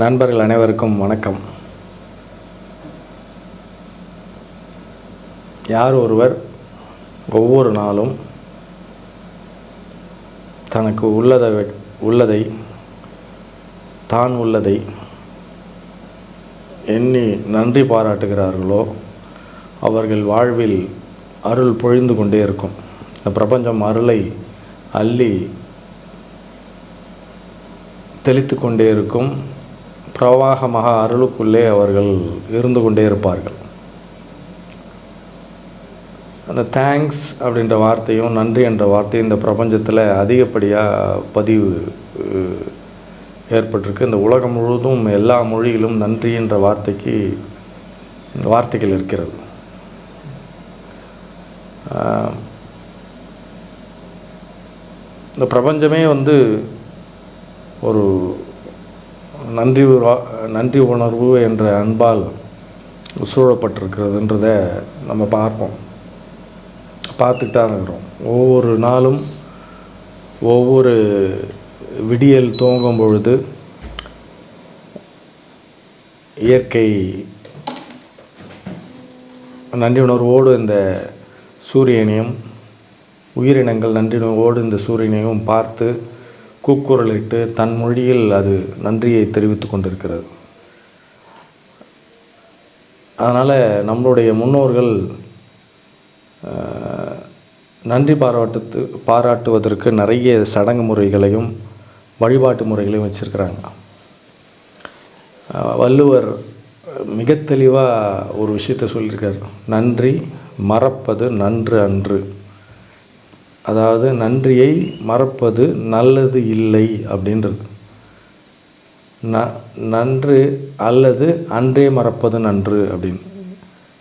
நண்பர்கள் அனைவருக்கும் வணக்கம். யார் ஒருவர் ஒவ்வொரு நாளும் தனக்கு உள்ளதை உள்ளதை தான் உள்ளதை எண்ணி நன்றி பாராட்டுகிறார்களோ அவர்கள் வாழ்வில் அருள் பொழிந்து கொண்டே இருக்கும். இந்த பிரபஞ்சம் அருளை அள்ளி தெளித்து கொண்டே இருக்கும். பிரவாகமாக அருளுக்குள்ளே அவர்கள் இருந்து கொண்டே இருப்பார்கள். அந்த தேங்க்ஸ் அப்படின்ற வார்த்தையும் நன்றி என்ற வார்த்தையும் இந்த பிரபஞ்சத்தில் அதிகப்படியாக பதிவு ஏற்பட்டிருக்கு. இந்த உலகம் முழுவதும் எல்லா மொழியிலும் நன்றி என்ற வார்த்தைக்கு வார்த்தைகள் இருக்கிறது. இந்த பிரபஞ்சமே வந்து ஒரு நன்றி நன்றி உணர்வு என்ற அன்பால் சூழப்பட்டிருக்கிறதுன்றத நம்ம பார்ப்போம். பார்த்துட்டு தான் இருக்கிறோம். ஒவ்வொரு நாளும் ஒவ்வொரு விடியல் துவங்கும் பொழுது இயற்கை நன்றி உணர்வோடு இந்த சூரியனையும் உயிரினங்கள் நன்றி உணர்வோடு இந்த சூரியனையும் பார்த்து கூக்குரலிட்டு தன் மொழியில் அது நன்றியை தெரிவித்து கொண்டிருக்கிறது. அதனால் நம்மளுடைய முன்னோர்கள் நன்றி பாராட்டு பாராட்டுவதற்கு நிறைய சடங்கு முறைகளையும் வழிபாட்டு முறைகளையும் வச்சுருக்கிறாங்க. வள்ளுவர் மிக தெளிவாக ஒரு விஷயத்தை சொல்லியிருக்கார். நன்றி மறப்பது நன்று அன்று. அதாவது நன்றியை மறப்பது நல்லது இல்லை அப்படின்றது. ந நன்று அல்லது அன்றே மறப்பது நன்று அப்படின்னு.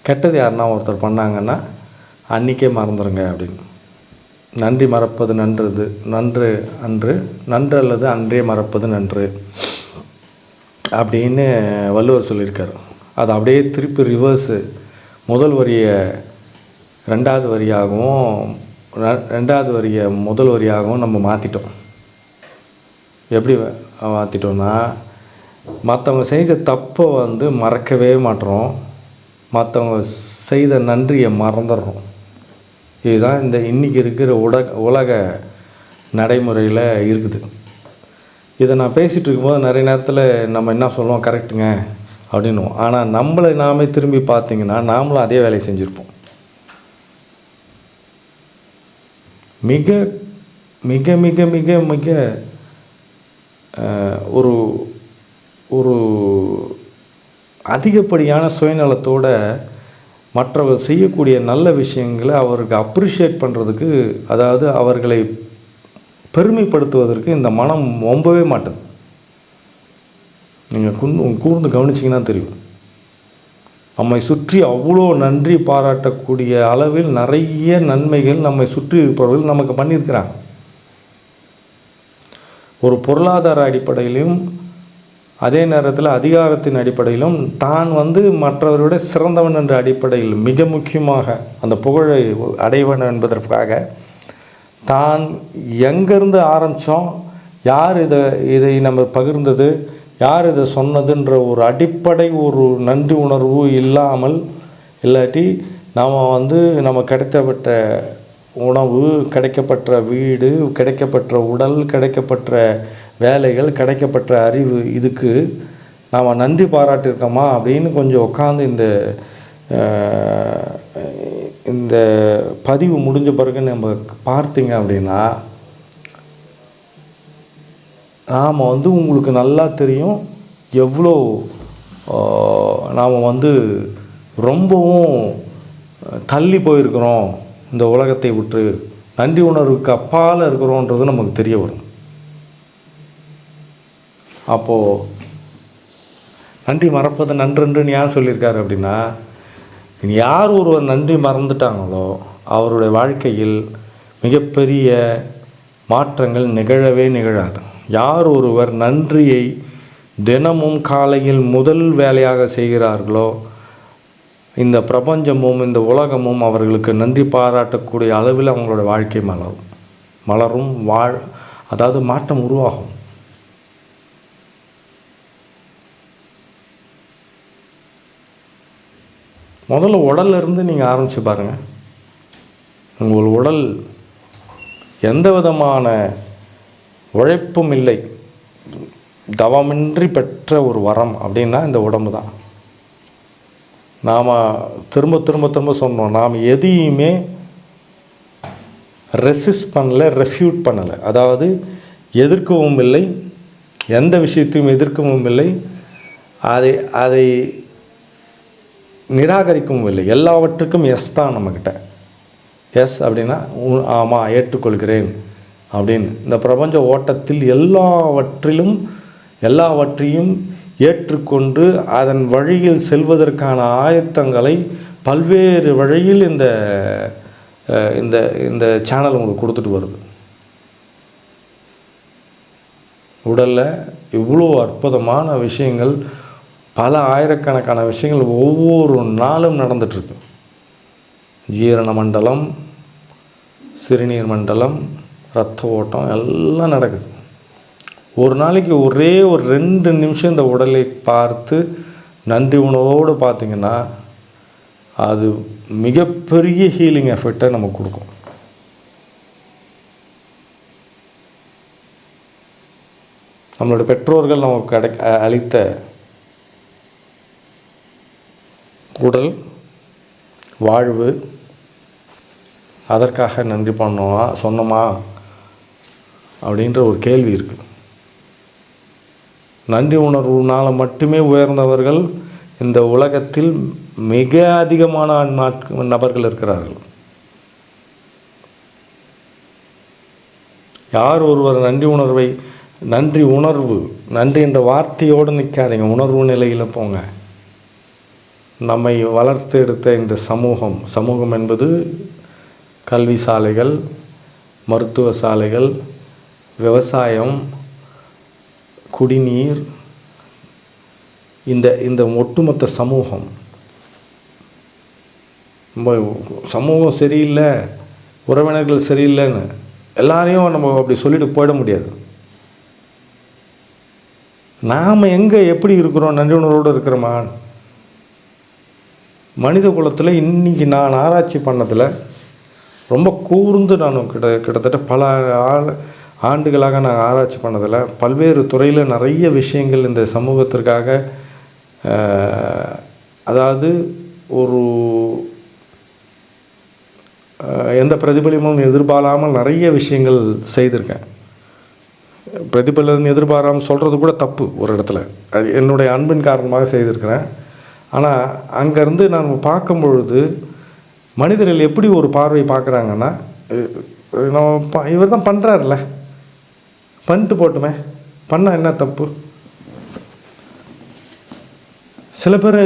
கெட்டது யாருன்னா ஒருத்தர் பண்ணாங்கன்னா அன்றைக்கே மறந்துடுங்க அப்படின்னு. நன்றி மறப்பது நன்றது நன்று அன்று நன்று அல்லது அன்றே மறப்பது நன்று அப்படின்னு வள்ளுவர் சொல்லியிருக்கார். அது அப்படியே திருப்பி ரிவர்ஸு முதல் வரியை ரெண்டாவது வரியாகவும் ரெண்டாவது வரியை முதல் வரியாகவும் நம்ம மாற்றிட்டோம் எப்படி மாற்றிட்டோம்னா மற்றவங்க செஞ்ச தப்பை வந்து மறக்கவே மாட்டுறோம் மற்றவங்க செய்த நன்றியை மறந்துடுறோம். இதுதான் இந்த இன்றைக்கி இருக்கிற உலக உலக நடைமுறையில் இருக்குது. இதை நான் பேசிகிட்டு இருக்கும்போது நிறைய நேரத்தில் நம்ம என்ன சொல்லுவோம்? கரெக்டுங்க அப்படின்னுவோம். ஆனால் நம்மளை நாமே திரும்பி பார்த்திங்கன்னா நாமளும் அதே வேலையை செஞ்சுருப்போம். மிக மிக மிக மிக மிக ஒரு ஒரு அதிகப்படியான சுயநலத்தோட மற்றவர் செய்யக்கூடிய நல்ல விஷயங்களை அவருக்கு அப்ரிஷியேட் பண்ணுறதுக்கு அதாவது அவர்களை பெருமைப்படுத்துவதற்கு இந்த மனம் ரொம்பவே மாட்டுது. நீங்கள் கூர்ந்து கவனிச்சிங்கன்னா தெரியும். நம்மை சுற்றி அவ்வளோ நன்றி பாராட்டக்கூடிய அளவில் நிறைய நன்மைகள் நம்மை சுற்றி இருப்பவர்கள் நமக்கு பண்ணியிருக்கிறாங்க. ஒரு பொருளாதார அடிப்படையிலும் அதே நேரத்தில் அதிகாரத்தின் அடிப்படையிலும் தான் வந்து மற்றவரை விட சிறந்தவன் என்ற அடிப்படையில் மிக முக்கியமாக அந்த புகழை அடைவன் என்பதற்காக தான் எங்கேருந்து ஆரம்பித்தோம் யார் இதை இதை நம்ம பகிர்ந்தது யார் இதை சொன்னதுன்ற ஒரு அடிப்படை ஒரு நன்றி உணர்வு இல்லாமல் இல்லாட்டி நாம் வந்து நம்ம கிடைத்தப்பட்ட உணவு கிடைக்கப்பட்ட வீடு கிடைக்கப்பட்ட உடல் கிடைக்கப்பட்ட வேலைகள் கிடைக்கப்பட்ட அறிவு இதுக்கு நாம் நன்றி பாராட்டியிருக்கோமா அப்படின்னு கொஞ்சம் உட்காந்து இந்த இந்த பதிவு முடிஞ்ச பிறகு நம்ம பார்த்தீங்க அப்படின்னா நாம் வந்து உங்களுக்கு நல்லா தெரியும். எவ்வளோ நாம் வந்து ரொம்பவும் தள்ளி போயிருக்கிறோம் இந்த உலகத்தை விட்டு. நன்றி உணர்வுக்கு அப்பால் இருக்கிறோன்றது நமக்கு தெரிய வரும். அப்போது நன்றி மறப்பது நன்றென்றுன்னு யார் சொல்லியிருக்காரு அப்படின்னா யார் ஒருவர் நன்றி மறந்துட்டாங்களோ அவருடைய வாழ்க்கையில் மிகப்பெரிய மாற்றங்கள் நிகழவே நிகழாது. யார் ஒருவர் நன்றியை தினமும் காலையில் முதல் வேலையாக செய்கிறார்களோ இந்த பிரபஞ்சமும் இந்த உலகமும் அவர்களுக்கு நன்றி பாராட்டக்கூடிய அளவில் அவங்களோட வாழ்க்கை மலரும். மலரும் வாழ் அதாவது மாற்றம் உருவாகும். முதல்ல உடல்லேருந்து நீங்கள் ஆரம்பித்து பாருங்கள் உங்கள் உடல் எந்த விதமான உழைப்பும் இல்லை. தவமின்றி பெற்ற ஒரு வரம் அப்படின்னா இந்த உடம்பு தான். நாம் திரும்ப திரும்ப திரும்ப சொன்னோம் நாம் எதையுமே ரெசிஸ்ட் பண்ணல ரெஃப்யூட் பண்ணலை. அதாவது எதிர்க்கவும் இல்லை எந்த விஷயத்தையும் எதிர்க்கவும் இல்லை அதை அதை நிராகரிக்கவும் இல்லை. எல்லாவற்றுக்கும் எஸ் தான் நம்மக்கிட்ட எஸ் அப்படின்னா உ- ஆமாம் ஏற்றுக்கொள்கிறேன். அப்படின்னு. இந்த பிரபஞ்ச ஓட்டத்தில் எல்லாவற்றிலும் எல்லாவற்றையும் ஏற்றுக்கொண்டு அதன் வழியில் செல்வதற்கான ஆயத்தங்களை பல்வேறு வழியில் இந்த இந்த இந்த சேனல் உங்களுக்கு கொடுத்துட்டு வருது. உடலில் இவ்வளோ அற்புதமான விஷயங்கள் பல ஆயிரக்கணக்கான விஷயங்கள் ஒவ்வொரு நாளும் நடந்துட்டுருக்கு. ஜீரண மண்டலம் சிறுநீர் மண்டலம் ரத்த ஓட்டம் எல்லாம் நடக்குது. ஒரு நாளைக்கு ஒரே ஒரு ரெண்டு நிமிஷம் இந்த உடலை பார்த்து நன்றி உணவோடு பார்த்திங்கன்னா அது மிகப்பெரிய ஹீலிங் எஃபெக்டை நமக்கு கொடுக்கும். நம்மளோட பெற்றோர்கள் நமக்கு கிடை அளித்த உடல் வாழ்வு அதற்காக நன்றி பண்ணோமா சொன்னோமா? அப்படின்ற ஒரு கேள்வி இருக்குது நன்றி உணர்வுனால் மட்டுமே உயர்ந்தவர்கள் இந்த உலகத்தில் மிக அதிகமான நாட்கள் நபர்கள் இருக்கிறார்கள். யார் ஒருவர் நன்றி உணர்வை நன்றி உணர்வு நன்றி என்ற வார்த்தையோடு நிற்காதீங்க உணர்வு நிலையில் போங்க. நம்மை வளர்த்து எடுத்த இந்த சமூகம் சமூகம் என்பது கல்வி சாலைகள் மருத்துவ சாலைகள் விவசாயம் குடிநீர் இந்த இந்த ஒட்டுமொத்த சமூகம். நம்ம சமூகம் சரியில்லை உறவினர்கள் சரியில்லைன்னு எல்லாரையும் நம்ம அப்படி சொல்லிட்டு போயிட முடியாது. நாம் எங்கே எப்படி இருக்கிறோம்? நன்றி உணர்வோடு இருக்கிறோமா? மனித குலத்தில் இன்னைக்கு நான் ஆராய்ச்சி பண்ணதில் ரொம்ப கூர்ந்து நான் கிட்ட கிட்டத்தட்ட பல ஆள் ஆண்டுகளாக நான் ஆராய்ச்சி பண்ணதில் பல்வேறு துறையில் நிறைய விஷயங்கள் இந்த சமூகத்திற்காக அதாவது ஒரு எந்த பிரதிபலிப்பும் எதிர்பாராமல் நிறைய விஷயங்கள் செய்திருக்கேன். பிரதிபலன் எதிர்பாராமல் சொல்கிறது கூட தப்பு ஒரு இடத்துல. அது என்னுடைய அன்பின் காரணமாக செய்திருக்கிறேன். ஆனால் அங்கேருந்து நான் பார்க்கும் பொழுது மனிதர்கள் எப்படி ஒரு பார்வை பார்க்குறாங்கன்னா நம்ம இவர் தான் பண்ணுறாருல பண்ணிட்டு போட்டுமே. பண்ணால் என்ன தப்பு? சில பேர்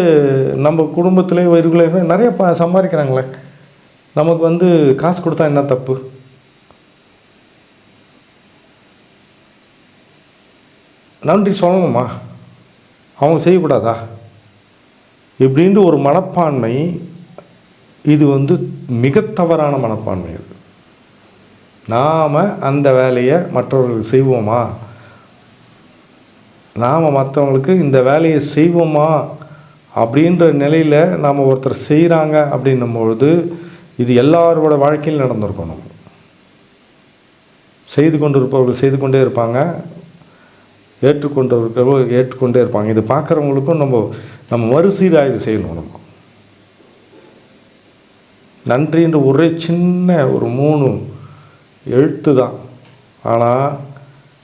நம்ம குடும்பத்திலே இதுக்குள்ளே நிறைய ப சம்பாதிக்கிறாங்களே. நமக்கு வந்து காசு கொடுத்தா என்ன தப்பு? நன்றி சொல்லணுமா? அவங்க செய்யக்கூடாதா? இப்படின்ட்டு ஒரு மனப்பான்மை இது வந்து மிக தவறான மனப்பான்மை நாம் அந்த வேலையை மற்றவர்களுக்கு செய்வோமா? நாம் மற்றவங்களுக்கு இந்த வேலையை செய்வோமா? அப்படின்ற நிலையில் நாம் ஒருத்தர் செய்கிறாங்க அப்படின்னும் பொழுது இது எல்லாரோட வாழ்க்கையில் நடந்திருக்கணும் செய்து கொண்டிருப்பவர்கள் செய்து கொண்டே இருப்பாங்க. ஏற்றுக்கொண்டவர்கள் ஏற்றுக்கொண்டே இருப்பாங்க. இது பார்க்குறவங்களுக்கும் நம்ம நம்ம மறுசீராய்வு செய்யணும் நம்ம. நன்றின்ற ஒரே சின்ன ஒரு மூணு எழுத்து தான். ஆனால்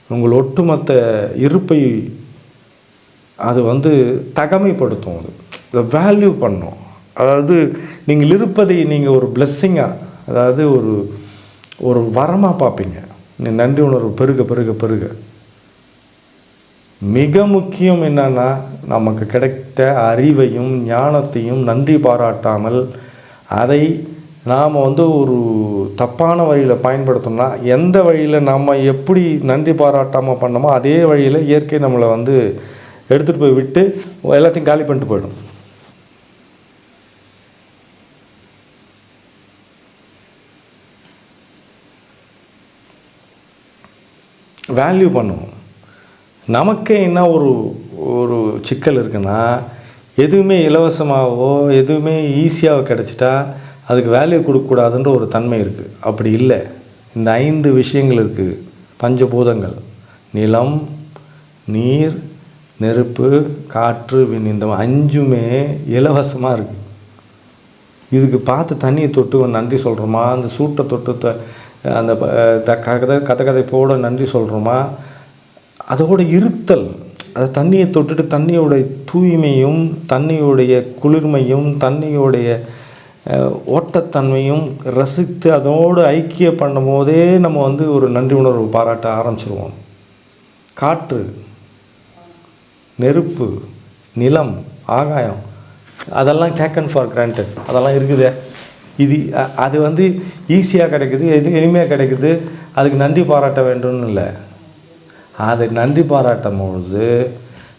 உங்கள் ஒட்டுமொத்த இருப்பை அது வந்து தகமைப்படுத்தும் அது. இதை வேல்யூ பண்ணும். அதாவது நீங்கள் இருப்பதை நீங்கள் ஒரு பிளெஸ்ஸிங்காக அதாவது ஒரு ஒரு வரமாக பார்ப்பீங்க. நீ நன்றி உணர்வு பெருக பெருக பெருக. மிக முக்கியம் என்னன்னா நமக்கு கிடைத்த அறிவையும் ஞானத்தையும் நன்றி பாராட்டாமல் அதை நாம் வந்து ஒரு தப்பான வழியில் பயன்படுத்தணும்னா எந்த வழியில் நாம் எப்படி நன்றி பாராட்டாமல் பண்ணோமோ அதே வழியில் இயற்கை நம்மளை வந்து எடுத்துகிட்டு போய் விட்டு எல்லாத்தையும் காலி பண்ணிட்டு போயிடும். வேல்யூ பண்ணணும் நமக்கே என்ன ஒரு ஒரு சிக்கல் இருக்குன்னா எதுவுமே இலவசமாகவோ எதுவுமே ஈஸியாக கிடச்சிட்டா அதுக்கு வேல்யூ கொடுக்கக்கூடாதுன்ற ஒரு தன்மை இருக்குது அப்படி இல்லை. இந்த ஐந்து விஷயங்கள் இருக்குது பஞ்சபூதங்கள். நிலம் நீர் நெருப்பு காற்று விண் இந்த அஞ்சுமே இலவசமாக இருக்குது இதுக்கு பார்த்து தண்ணியை தொட்டு நன்றி சொல்கிறோமா அந்த சூட்டை தொட்டு த அந்த த கதை கதை போட நன்றி சொல்கிறோமா அதோட இருத்தல். அதை தண்ணியை தொட்டுட்டு தண்ணியோடைய தூய்மையும் தண்ணியுடைய குளிர்மையும் தண்ணியோடைய ஓட்டத்தன்மையும் ரசித்து அதோடு ஐக்கிய பண்ணும் போதே நம்ம வந்து ஒரு நன்றி உணர்வு பாராட்ட ஆரம்பிச்சிருவோம். காற்று நெருப்பு நிலம் ஆகாயம் அதெல்லாம் டேக்கன் ஃபார் கிராண்டட் அதெல்லாம் இருக்குதே. இது அது வந்து ஈஸியாக கிடைக்குது எது எளிமையாக கிடைக்குது அதுக்கு நன்றி பாராட்ட வேண்டும்னு இல்லை. அதை நன்றி பாராட்டும் பொழுது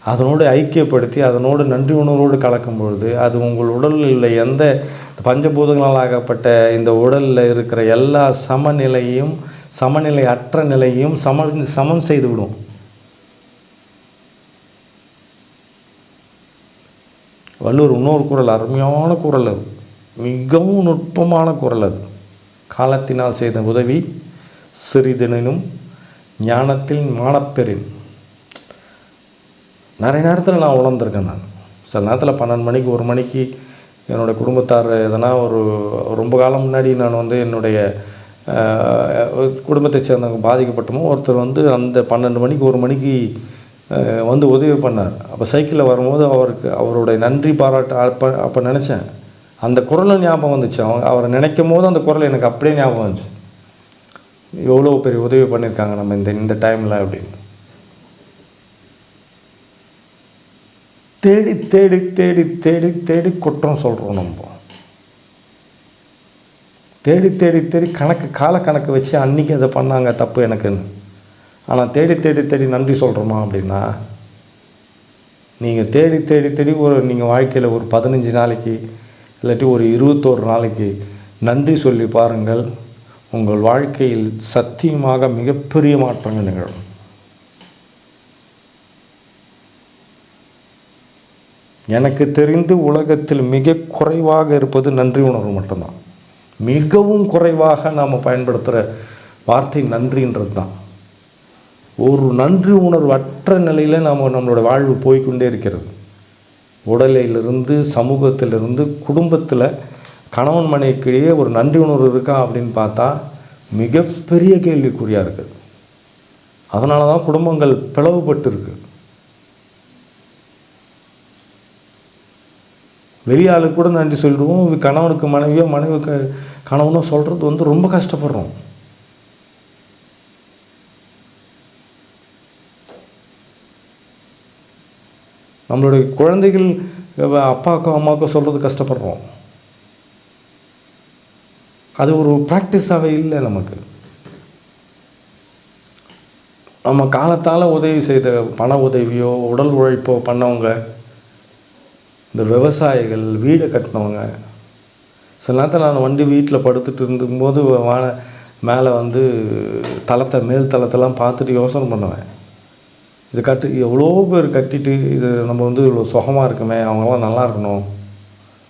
அதனோடு ஐக்கியப்படுத்தி அதனோடு நன்றி உணர்வோடு கலக்கும் பொழுது அது உங்கள் உடலில் உள்ள எந்த பஞ்சபூதங்களாகப்பட்ட இந்த உடலில் இருக்கிற எல்லா சமநிலையும் சமநிலை அற்ற நிலையும் சம சமன் செய்து விடும் வள்ளுவர் இன்னொரு குரல் அருமையான குறள் அது. மிகவும் நுட்பமான குரல் அது. காலத்தினால் செய்த உதவி சிறிதெனினும் ஞானத்தில் மானப்பெறின். நிறைய நேரத்தில் நான் உணர்ந்திருக்கேன் நான். சில நேரத்தில் பன்னெண்டு மணிக்கு ஒரு மணிக்கு என்னோடய குடும்பத்தார் எதனா ஒரு ரொம்ப காலம் முன்னாடி நான் வந்து என்னுடைய குடும்பத்தை சேர்ந்தவங்க பாதிக்கப்பட்டமோ ஒருத்தர் வந்து அந்த பன்னெண்டு மணிக்கு ஒரு மணிக்கு வந்து உதவி பண்ணார். அப்போ சைக்கிளில் வரும்போது அவருக்கு அவருடைய நன்றி பாராட்டு அப்போ அப்போ நினச்சேன். அந்த குரலும் ஞாபகம் வந்துச்சு. அவங்க அவரை நினைக்கும் போது அந்த குரல் எனக்கு அப்படியே ஞாபகம் வந்துச்சு. எவ்வளோ பெரிய உதவி பண்ணியிருக்காங்க நம்ம இந்த இந்த டைமில் அப்படின்னு. தேடி தேடி தேடி தேடி தேடி குற்றம் சொல்கிறோம் நம்ம. தேடி தேடி தேடி கணக்கு கால கணக்கு வச்சு அன்றைக்கி அதை பண்ணாங்க தப்பு எனக்குன்னு. ஆனால் தேடி தேடி தேடி நன்றி சொல்கிறோமா அப்படின்னா நீங்கள் தேடி தேடி தேடி ஒரு நீங்கள் வாழ்க்கையில் ஒரு பதினஞ்சு நாளைக்கு இல்லாட்டி ஒரு இருபத்தோரு நாளைக்கு நன்றி சொல்லி பாருங்கள். உங்கள் வாழ்க்கையில் சத்தியமாக மிகப்பெரிய மாற்றங்கள் நிகழும். எனக்கு தெரிந்து உலகத்தில் மிக குறைவாக இருப்பது நன்றி உணர்வு மட்டும்தான். மிகவும் குறைவாக நாம் பயன்படுத்துகிற வார்த்தை நன்றின்றது தான். ஒரு நன்றி உணர்வு அற்ற நிலையில் நாம் நம்மளோட வாழ்வு போய்க்கொண்டே இருக்கிறது. உடலிலிருந்து சமூகத்திலிருந்து குடும்பத்தில் கணவன் மனைவிக்கிடையே ஒரு நன்றி உணர்வு இருக்கா அப்படின்னு பார்த்தா மிகப்பெரிய கேள்விக்குறியாக இருக்குது. அதனால தான் குடும்பங்கள் பிளவுபட்டு இருக்குது வெளியாளுக்கு கூட நன்றி சொல்லிடுவோம். கணவனுக்கு மனைவியோ மனைவிக்கு கணவனோ சொல்கிறது வந்து ரொம்ப கஷ்டப்படுறோம். நம்மளுடைய குழந்தைகள் அப்பாவுக்கோ அம்மாவுக்கோ சொல்கிறது கஷ்டப்படுறோம். அது ஒரு ப்ராக்டிஸாகவே இல்லை நமக்கு. நம்ம காலத்தால் உதவி செய்த பண உதவியோ உடல் உழைப்போ பண்ணவங்க இந்த விவசாயிகள் வீடு கட்டினவங்க. சில நேரத்தில் நான் வண்டி வீட்டில் படுத்துட்டு இருந்தும்போது வான மேலே வந்து தளத்தை மேல் தளத்தெல்லாம் பார்த்துட்டு யோசனை பண்ணுவேன். இது கட்டு எவ்வளோ பேர் கட்டிட்டு இது நம்ம வந்து இவ்வளோ சுகமாக இருக்குமே அவங்களாம் நல்லா இருக்கணும்.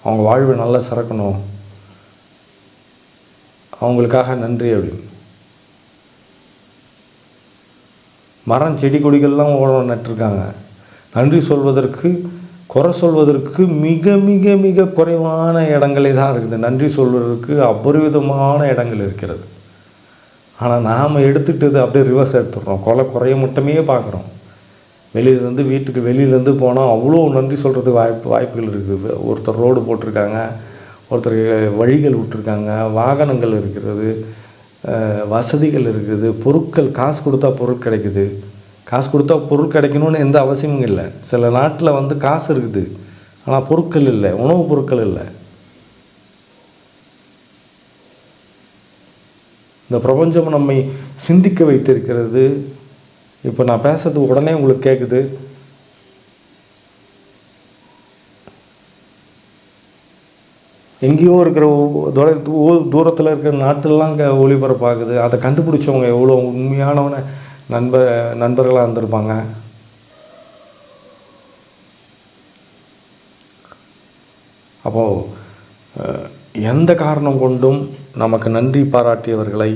அவங்க வாழ்வு நல்லா சிறக்கணும். அவங்களுக்காக நன்றி அப்படின்னு. மரம் செடி கொடிகள்லாம் ஓட நட்டுருக்காங்க. நன்றி சொல்வதற்கு குறை சொல்வதற்கு மிக மிக மிக குறைவான இடங்களே தான் இருக்குது. நன்றி சொல்வதற்கு அபரிவிதமான இடங்கள் இருக்கிறது. ஆனால் நாம் எடுத்துகிட்டது அப்படியே ரிவர்ஸ் எடுத்துடுறோம். கொலை குறைய மட்டுமே பார்க்குறோம். வெளியிலேருந்து வீட்டுக்கு வெளியிலேருந்து போனால் அவ்வளோ நன்றி சொல்கிறதுக்கு வாய்ப்பு வாய்ப்புகள் இருக்குது. ஒருத்தர் ரோடு போட்டிருக்காங்க ஒருத்தர் வழிகள் விட்டுருக்காங்க வாகனங்கள் இருக்கிறது வசதிகள் இருக்குது பொருட்கள் காசு கொடுத்தா பொருள் கிடைக்குது. காசு கொடுத்தா பொருள் கிடைக்கணும்னு எந்த அவசியமும் இல்லை. சில நாட்டில் வந்து காசு இருக்குது. ஆனால் பொருட்கள் இல்லை. உணவுப் பொருட்கள் இல்லை. இந்த பிரபஞ்சம் நம்மை சிந்திக்க வைத்திருக்கிறது. இப்போ நான் பேசுறது உடனே உங்களுக்கு கேட்குது எங்கேயோ இருக்கிற தொலை தூரத்தில் இருக்கிற நாட்டெல்லாம் ஒளிபரப்பாகுது. அதை கண்டுபிடிச்சவங்க எவ்வளோ உண்மையானவனை நண்பர் நண்பர்களாக இருந்திருப்பாங்க. அப்போது எந்த காரணம் கொண்டும் நமக்கு நன்றி பாராட்டியவர்களை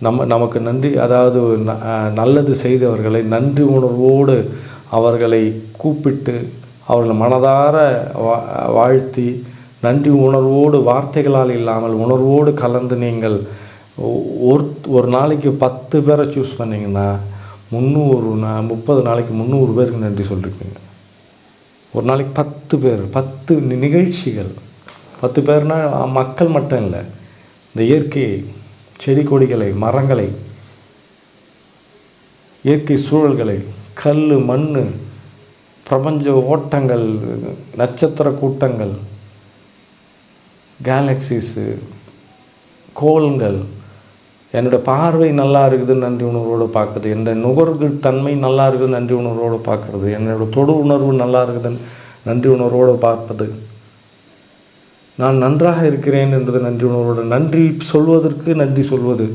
நம்ம நமக்கு நன்றி அதாவது ந- நல்லது செய்தவர்களை நன்றி உணர்வோடு அவர்களை கூப்பிட்டு அவர்களை மனதார வா வாழ்த்தி நன்றி உணர்வோடு வார்த்தைகளால் இல்லாமல் உணர்வோடு கலந்து நீங்கள் ஒரு ஒரு நாளைக்கு பத்து பேரை சூஸ் பண்ணிங்கன்னா முந்நூறு நா முப்பது நாளைக்கு முந்நூறு பேருக்கு நன்றி சொல்லியிருப்பீங்க ஒரு நாளைக்கு பத்து பேர் பத்து நி- நிகழ்ச்சிகள். பத்து பேர்னா மக்கள் மட்டும் இல்லை இந்த இயற்கை செடி கொடிகளை மரங்களை இயற்கை சூழல்களை கல் மண் பிரபஞ்ச ஓட்டங்கள் நட்சத்திர கூட்டங்கள் கேலக்சிஸு கோள்கள் என்னோட பார்வை நல்லா இருக்குது நன்றி உணர்வோடு பார்க்குறது. என்னோட நுகர்வு தன்மை நல்லா இருக்குது நன்றி உணர்வோடு பார்க்குறது. என்னோட தொடு உணர்வு நல்லா இருக்குது நன்றி உணர்வோடு பார்ப்பது. நான் நன்றாக இருக்கிறேன் என்றது நன்றி உணர்வோடு. நன்றி சொல்வதற்கு நன்றி சொல்வது.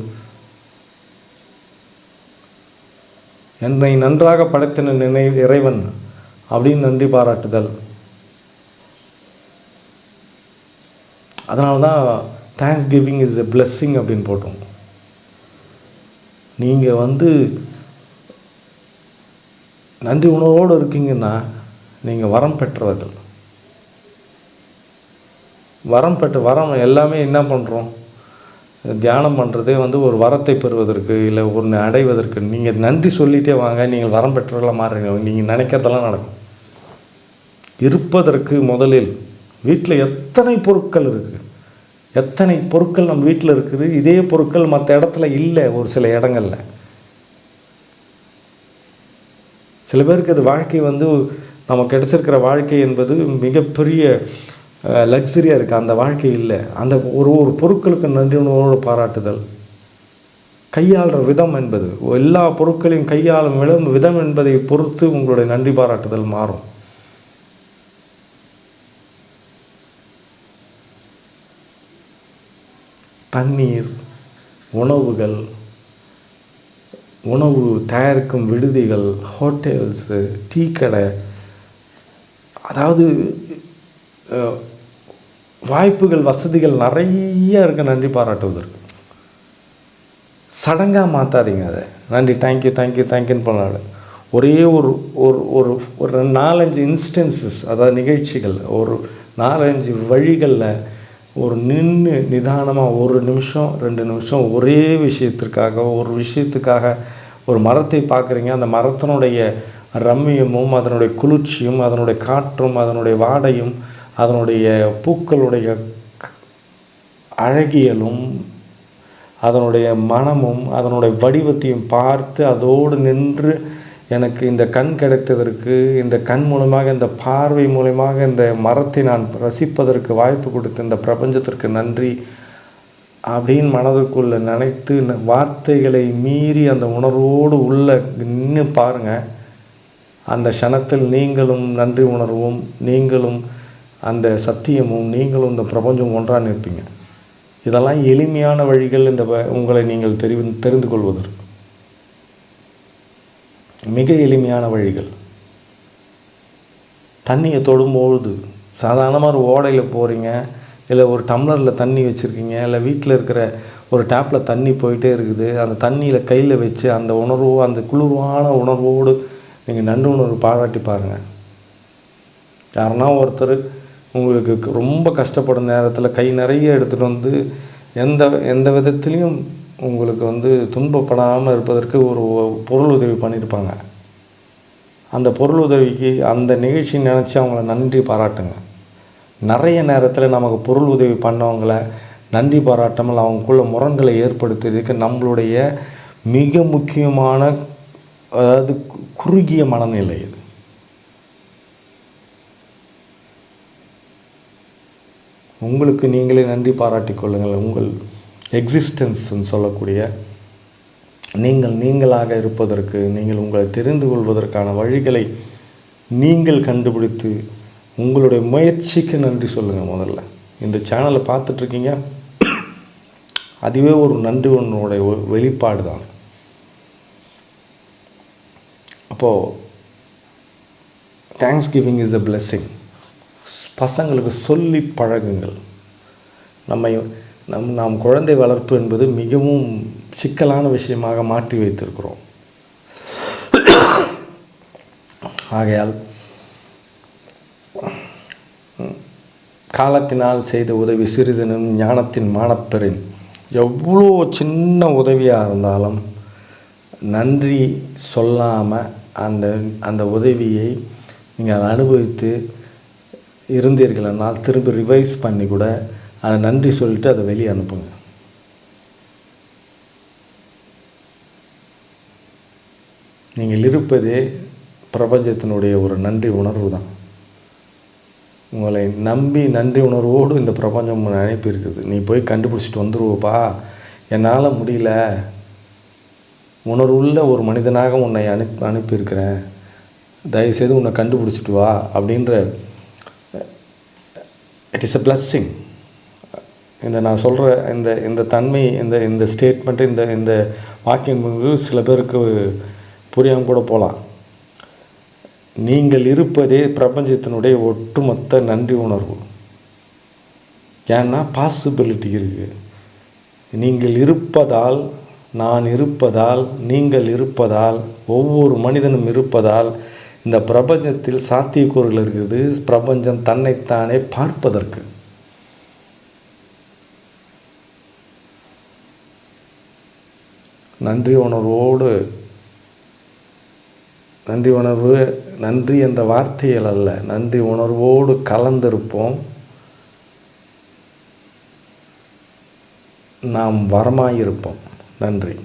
என்னை நன்றாக படைத்தின நினை இறைவன் அப்படின்னு நன்றி பாராட்டுதல். அதனால தான் thanks giving is a blessing அப்படின்னு போட்டோம். நீங்கள் வந்து நன்றி உணர்வோடு இருக்கீங்கன்னா நீங்கள் வரம் பெற்றவர்கள். வரம் பெற்ற வரம் எல்லாமே என்ன பண்ணுறோம் தியானம் பண்ணுறதே வந்து ஒரு வரத்தை பெறுவதற்கு இல்லை ஒன்று அடைவதற்கு. நீங்கள் நன்றி சொல்லிட்டே வாங்க நீங்கள் வரம் பெற்றவர்களாக மாறுறீங்க. நீங்கள் நினைக்கிறதெல்லாம் நடக்கும். இருப்பதற்கு முதலில் வீட்டில் எத்தனை பொருட்கள் இருக்குது எத்தனை பொருட்கள் நம்ம வீட்டில் இருக்குது? இதே பொருட்கள் மற்ற இடத்துல இல்லை ஒரு சில இடங்களில். சில பேருக்கு அது வாழ்க்கை வந்து நம்ம கிடச்சிருக்கிற வாழ்க்கை என்பது மிகப்பெரிய லக்ஸரியாக இருக்குது அந்த வாழ்க்கை இல்லை. அந்த ஒரு ஒரு பொருட்களுக்கு நன்றி உணர்வோடு பாராட்டுதல். கையாளுற விதம் என்பது. எல்லா பொருட்களையும் கையாளும் விதம் விதம் என்பதை பொறுத்து உங்களுடைய நன்றி பாராட்டுதல் மாறும். தண்ணீர் உணவுகள் உணவு தயாரிக்கும் விடுதிகள் ஹோட்டல்ஸு டீ கடை அதாவது வாய்ப்புகள் வசதிகள் நிறைய இருக்குது நன்றி பாராட்டுவதற்கு. சடங்காக மாற்றாதீங்க அதை. நன்றி தேங்க்யூ தேங்க்யூ தேங்க்யூன்னு பண்ணாடு ஒரே ஒரு ஒரு ஒரு ஒரு நாலஞ்சு இன்ஸ்டன்சஸ் அதாவது நிகழ்ச்சிகள் ஒரு நாலஞ்சு வழிகளில் ஒரு நின்று நிதானமாக ஒரு நிமிஷம் ரெண்டு நிமிஷம் ஒரே விஷயத்திற்காக ஒரு விஷயத்துக்காக ஒரு மரத்தை பார்க்குறீங்க. அந்த மரத்தினுடைய ரம்மியமும் அதனுடைய குளிர்ச்சியும் அதனுடைய காற்றும் அதனுடைய வாடையும் அதனுடைய பூக்களுடைய அழகியலும் அதனுடைய மனமும் அதனுடைய வடிவத்தையும் பார்த்து அதோடு நின்று எனக்கு இந்த கண் கிடைத்ததற்கு இந்த கண் மூலமாக இந்த பார்வை மூலமாக இந்த மரத்தை நான் ரசிப்பதற்கு வாய்ப்பு கொடுத்த இந்த பிரபஞ்சத்திற்கு நன்றி அப்படின்னு மனதுக்குள்ளே நினைத்து ந- வார்த்தைகளை மீறி அந்த உணர்வோடு உள்ள நின்று பாருங்கள் அந்த க்ஷணத்தில் நீங்களும் நன்றி உணர்வும் நீங்களும் அந்த சத்தியமும் நீங்களும் இந்த பிரபஞ்சம் ஒன்றாக நிற்பீங்க. இதெல்லாம் எளிமையான வழிகள் இந்த வ- உங்களை நீங்கள் தெரிவி தெரிந்து கொள்வதற்கு. மிக எளிமையான வழிகள். தண்ணியை தொடும்பொழுது சாதாரணமாக ஒரு ஓடையில் போகிறீங்க இல்லை ஒரு டம்ளரில் தண்ணி வச்சுருக்கீங்க இல்லை வீட்டில் இருக்கிற ஒரு டேப்பில் தண்ணி போயிட்டே இருக்குது அந்த தண்ணியில் கையில் வச்சு அந்த உணர்வு அந்த குளிர்வான உணர்வோடு நீங்கள் நண்டு உணர்வு பாராட்டி பாருங்கள் யாருன்னா ஒருத்தர் உங்களுக்கு ரொம்ப கஷ்டப்படும் நேரத்தில் கை நிறைய எடுத்துகிட்டு வந்து எந்த எந்த விதத்துலேயும் உங்களுக்கு வந்து துன்பப்படாமல் இருப்பதற்கு ஒரு பொருள் உதவி பண்ணியிருப்பாங்க. அந்த பொருள் உதவிக்கு அந்த நிகழ்ச்சி நினச்சி அவங்கள நன்றி பாராட்டுங்க. நிறைய நேரத்தில் நமக்கு பொருள் உதவி பண்ணவங்கள நன்றி பாராட்டாமல் அவங்களுக்குள்ள முரண்களை ஏற்படுத்துறதுக்கு நம்மளுடைய மிக முக்கியமான அதாவது கு- குறுகிய மனநிலை இது. உங்களுக்கு நீங்களே நன்றி பாராட்டிக் கொள்ளுங்கள். உங்கள் எக்ஸிஸ்டன்ஸ்ன்னு சொல்லக்கூடிய நீங்கள் நீங்களாக இருப்பதற்கு நீங்கள் உங்களை தெரிந்து கொள்வதற்கான வழிகளை நீங்கள் கண்டுபிடித்து உங்களுடைய முயற்சிக்கு நன்றி சொல்லுங்கள் முதல்ல. இந்த சேனலை பார்த்துட்ருக்கீங்க. அதுவே ஒரு நன்றி உன்னுடைய வெளிப்பாடு தான். அப்போது thanks giving is a blessing பசங்களுக்கு சொல்லி பழகுங்கள். நம்ம நம் நாம் குழந்தை வளர்ப்பு என்பது மிகவும் சிக்கலான விஷயமாக மாற்றி வைத்திருக்கிறோம். ஆகையால் காலத்தினால் செய்த உதவி சிறிதனும் ஞானத்தின் மானப்பெறின் எவ்வளோ சின்ன உதவியாக இருந்தாலும் நன்றி சொல்லாமல் அந்த அந்த உதவியை நீங்கள் அனுபவித்து இருந்தீர்கள்னால் திரும்ப ரிவைஸ் பண்ணி கூட அதை நன்றி சொல்லிட்டு அதை வெளியே அனுப்புங்க. நீங்கள் இருப்பதே பிரபஞ்சத்தினுடைய ஒரு நன்றி உணர்வு தான். உங்களை நம்பி நன்றி உணர்வோடு இந்த பிரபஞ்சம் அனுப்பி இருக்குது நீ போய் கண்டுபிடிச்சிட்டு வந்துடுவோப்பா என்னால் முடியல. உணர்வுள்ள ஒரு மனிதனாக உன்னை அனுப்பி அனுப்பியிருக்கிறேன். தயவுசெய்து உன்னை கண்டுபிடிச்சிட்டு வா அப்படின்ற இட் இஸ் அ பிளஸ்ஸிங் இந்த நான் சொல்கிற இந்த இந்த தன்மை இந்த இந்த ஸ்டேட்மெண்ட்டு இந்த இந்த வாக்கியங்கள் சில பேருக்கு புரியாமல் கூட போகலாம் நீங்கள் இருப்பதே பிரபஞ்சத்தினுடைய ஒட்டுமொத்த நன்றி உணர்வு. ஏன்னா பாசிபிலிட்டி இருக்குது நீங்கள் இருப்பதால் நான் இருப்பதால் நீங்கள் இருப்பதால் ஒவ்வொரு மனிதனும் இருப்பதால் இந்த பிரபஞ்சத்தில் சாத்தியக்கூறுகள் இருக்குது. பிரபஞ்சம் தன்னைத்தானே பார்ப்பதற்கு. நன்றி உணர்வோடு நன்றி உணர்வு நன்றி என்ற வார்த்தைகள் அல்ல நன்றி உணர்வோடு கலந்திருப்போம். நாம் வரமாயிருப்போம். நன்றி.